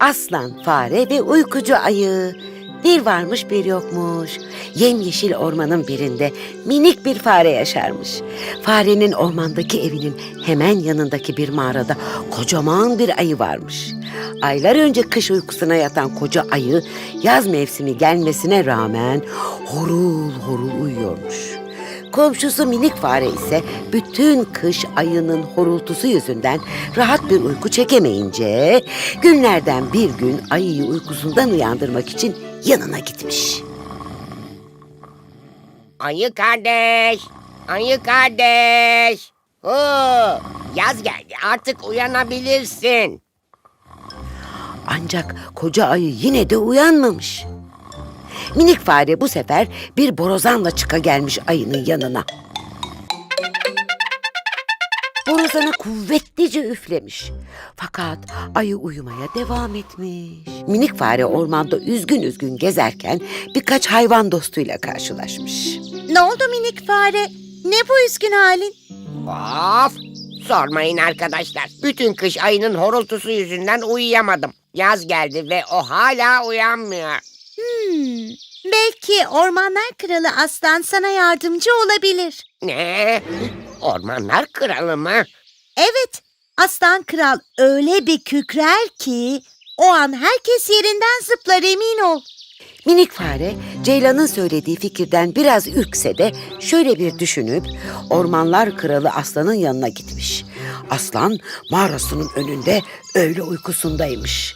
Aslan, fare ve uykucu ayı. Bir varmış bir yokmuş. Yemyeşil ormanın birinde minik bir fare yaşarmış. Farenin ormandaki evinin hemen yanındaki bir mağarada kocaman bir ayı varmış. Aylar önce kış uykusuna yatan koca ayı yaz mevsimi gelmesine rağmen horul horul uyuyormuş. Komşusu minik fare ise bütün kış ayının horultusu yüzünden rahat bir uyku çekemeyince günlerden bir gün ayıyı uykusundan uyandırmak için yanına gitmiş. Ayı kardeş, ayı kardeş. Oo, yaz geldi artık uyanabilirsin. Ancak koca ayı yine de uyanmamış. Minik fare bu sefer bir borazanla çıka gelmiş ayının yanına. Borazana kuvvetlice üflemiş. Fakat ayı uyumaya devam etmiş. Minik fare ormanda üzgün üzgün gezerken birkaç hayvan dostuyla karşılaşmış. Ne oldu minik fare? Ne bu üzgün halin? Of, sormayın arkadaşlar. Bütün kış ayının horultusu yüzünden uyuyamadım. Yaz geldi ve o hala uyanmıyor. Belki ormanlar kralı aslan sana yardımcı olabilir. Ne? Ormanlar kralı mı? Evet, aslan kral öyle bir kükrer ki o an herkes yerinden zıplar emin ol. Minik fare Ceylan'ın söylediği fikirden biraz ürkse de şöyle bir düşünüp ormanlar kralı aslanın yanına gitmiş. Aslan mağarasının önünde öğle uykusundaymış.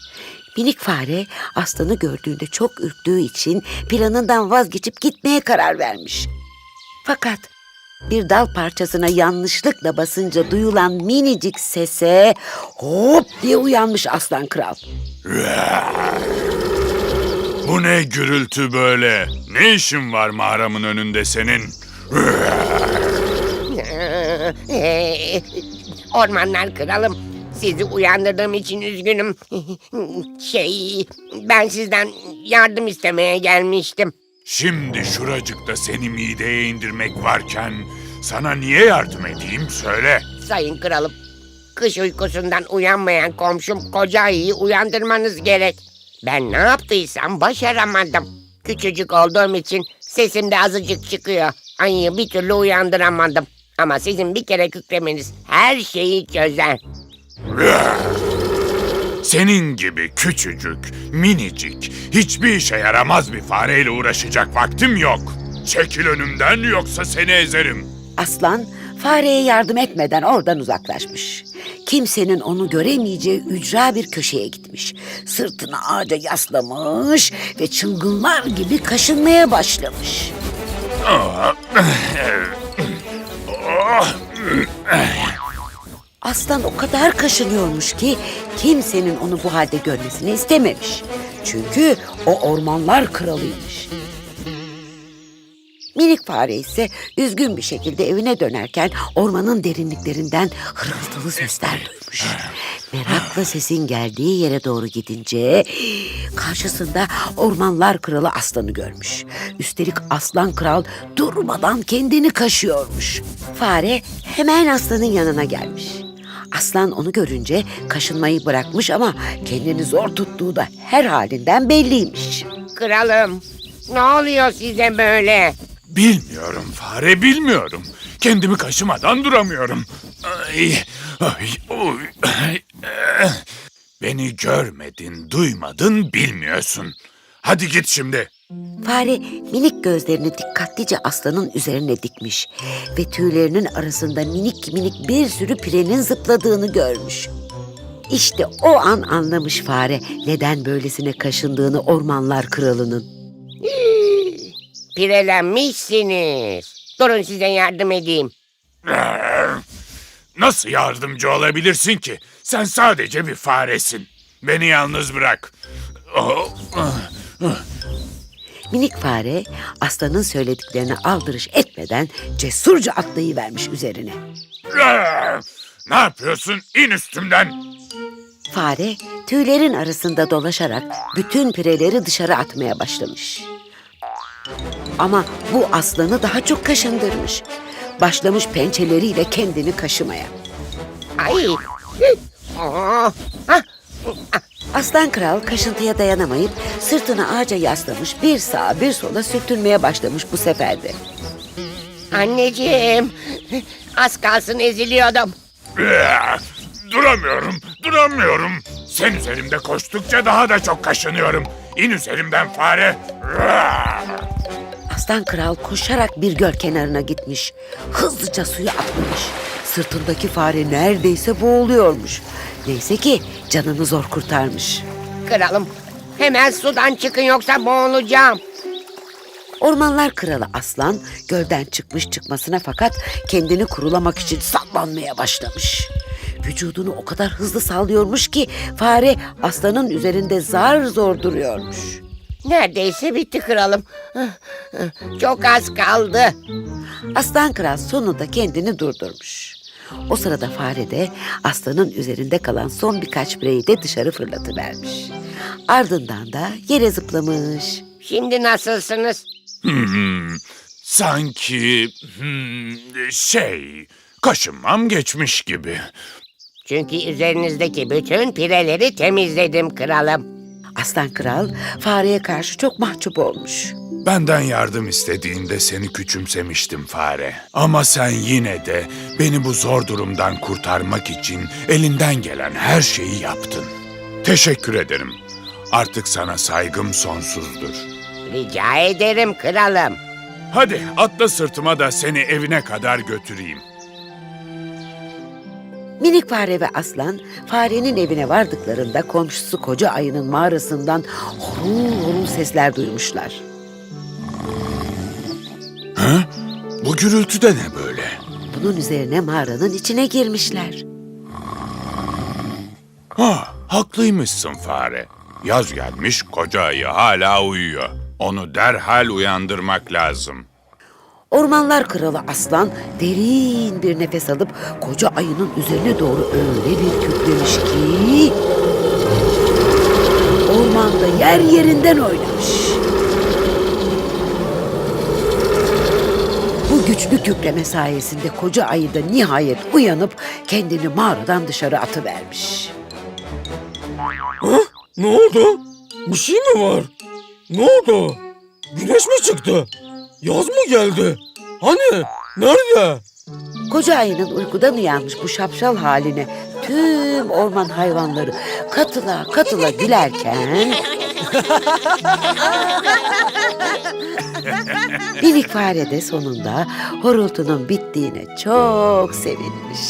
Minik fare aslanı gördüğünde çok ürktüğü için planından vazgeçip gitmeye karar vermiş. Fakat bir dal parçasına yanlışlıkla basınca duyulan minicik sese hop diye uyanmış aslan kral. Bu ne gürültü böyle? Ne işin var mağaramın önünde senin? Ee, Ormanlar kralım. Sizi uyandırdığım için üzgünüm. Şey, ben sizden yardım istemeye gelmiştim. Şimdi şuracıkta seni mideye indirmek varken sana niye yardım edeyim söyle. Sayın kralım, kış uykusundan uyanmayan komşum koca uyandırmanız gerek. Ben ne yaptıysam başaramadım. Küçücük olduğum için sesim de azıcık çıkıyor. Ayıyı bir türlü uyandıramadım. Ama sizin bir kere kükremeniz her şeyi çözer. Senin gibi küçücük, minicik, hiçbir işe yaramaz bir fareyle uğraşacak vaktim yok. Çekil önümden yoksa seni ezerim. Aslan fareye yardım etmeden oradan uzaklaşmış. Kimsenin onu göremeyeceği ücra bir köşeye gitmiş. Sırtını ağaca yaslamış ve çılgınlar gibi kaşınmaya başlamış. Aslan o kadar kaşınıyormuş ki kimsenin onu bu halde görmesini istememiş. Çünkü o ormanlar kralıymış. Minik fare ise üzgün bir şekilde evine dönerken ormanın derinliklerinden hırıltılı sesler duymuş. Merakla sesin geldiği yere doğru gidince karşısında ormanlar kralı aslanı görmüş. Üstelik aslan kral durmadan kendini kaşıyormuş. Fare hemen aslanın yanına gelmiş. Aslan onu görünce kaşınmayı bırakmış ama kendini zor tuttuğu da her halinden belliymiş. Kralım, ne oluyor size böyle? Bilmiyorum fare bilmiyorum. Kendimi kaşımadan duramıyorum. Ay, ay, oy, ay. Beni görmedin, duymadın, bilmiyorsun. Hadi git şimdi. Fare minik gözlerini dikkatlice aslanın üzerine dikmiş ve tüylerinin arasında minik minik bir sürü pirenin zıpladığını görmüş. İşte o an anlamış fare neden böylesine kaşındığını ormanlar kralının. Pirelenmişsiniz. Durun size yardım edeyim. Nasıl yardımcı olabilirsin ki? Sen sadece bir faresin. Beni yalnız bırak. Oh, Minik fare aslanın söylediklerine aldırış etmeden cesurca atlayıvermiş üzerine. Ne yapıyorsun? İn üstümden. Fare tüylerin arasında dolaşarak bütün pireleri dışarı atmaya başlamış. Ama bu aslanı daha çok kaşındırmış. Başlamış pençeleriyle kendini kaşımaya. Ay. Ah. Aslan kral kaşıntıya dayanamayıp sırtını ağaca yaslamış bir sağa bir sola sürtünmeye başlamış bu sefer de. Anneciğim, az kalsın eziliyordum. Eh, Duramıyorum, duramıyorum. Sen üzerimde koştukça daha da çok kaşınıyorum. İn üzerimden fare. Aslan kral koşarak bir göl kenarına gitmiş. Hızlıca suya atlamış. Sırtındaki fare neredeyse boğuluyormuş. Neyse ki canını zor kurtarmış. Kralım, hemen sudan çıkın yoksa boğulacağım. Ormanlar kralı aslan gölden çıkmış çıkmasına fakat kendini kurulamak için sallanmaya başlamış. Vücudunu o kadar hızlı sallıyormuş ki fare aslanın üzerinde zar zor duruyormuş. Neredeyse bitti kralım. Çok az kaldı. Aslan kral sonunda kendini durdurmuş. O sırada fare de aslanın üzerinde kalan son birkaç bireyi de dışarı fırlatıvermiş. Ardından da yere zıplamış. Şimdi nasılsınız? Hmm, sanki hmm, şey kaşınmam geçmiş gibi. Çünkü üzerinizdeki bütün pireleri temizledim kralım. Aslan kral fareye karşı çok mahcup olmuş. Benden yardım istediğinde seni küçümsemiştim fare. Ama sen yine de beni bu zor durumdan kurtarmak için elinden gelen her şeyi yaptın. Teşekkür ederim. Artık sana saygım sonsuzdur. Rica ederim kralım. Hadi atla sırtıma da seni evine kadar götüreyim. Minik fare ve aslan farenin evine vardıklarında komşusu koca ayının mağarasından horul horul sesler duymuşlar. Ha? Bu gürültü de ne böyle? Bunun üzerine mağaranın içine girmişler. Ha, haklıymışsın fare. Yaz gelmiş koca ayı hala uyuyor. Onu derhal uyandırmak lazım. Ormanlar kralı aslan derin bir nefes alıp koca ayının üzerine doğru öyle bir kükremiş ki... Ormanda yer yerinden oynamış. Bu güçlü kükreme sayesinde koca ayı da nihayet uyanıp kendini mağaradan dışarı atıvermiş. Ne oldu? Bir şey mi var? Ne oldu? Güneş mi çıktı? Yaz mı geldi? Hani? Nerede? Koca ayının uykudan uyanmış bu şapşal haline tüm orman hayvanları katıla katıla gülerken... Minik fare de sonunda horultunun bittiğine çok sevinmiş.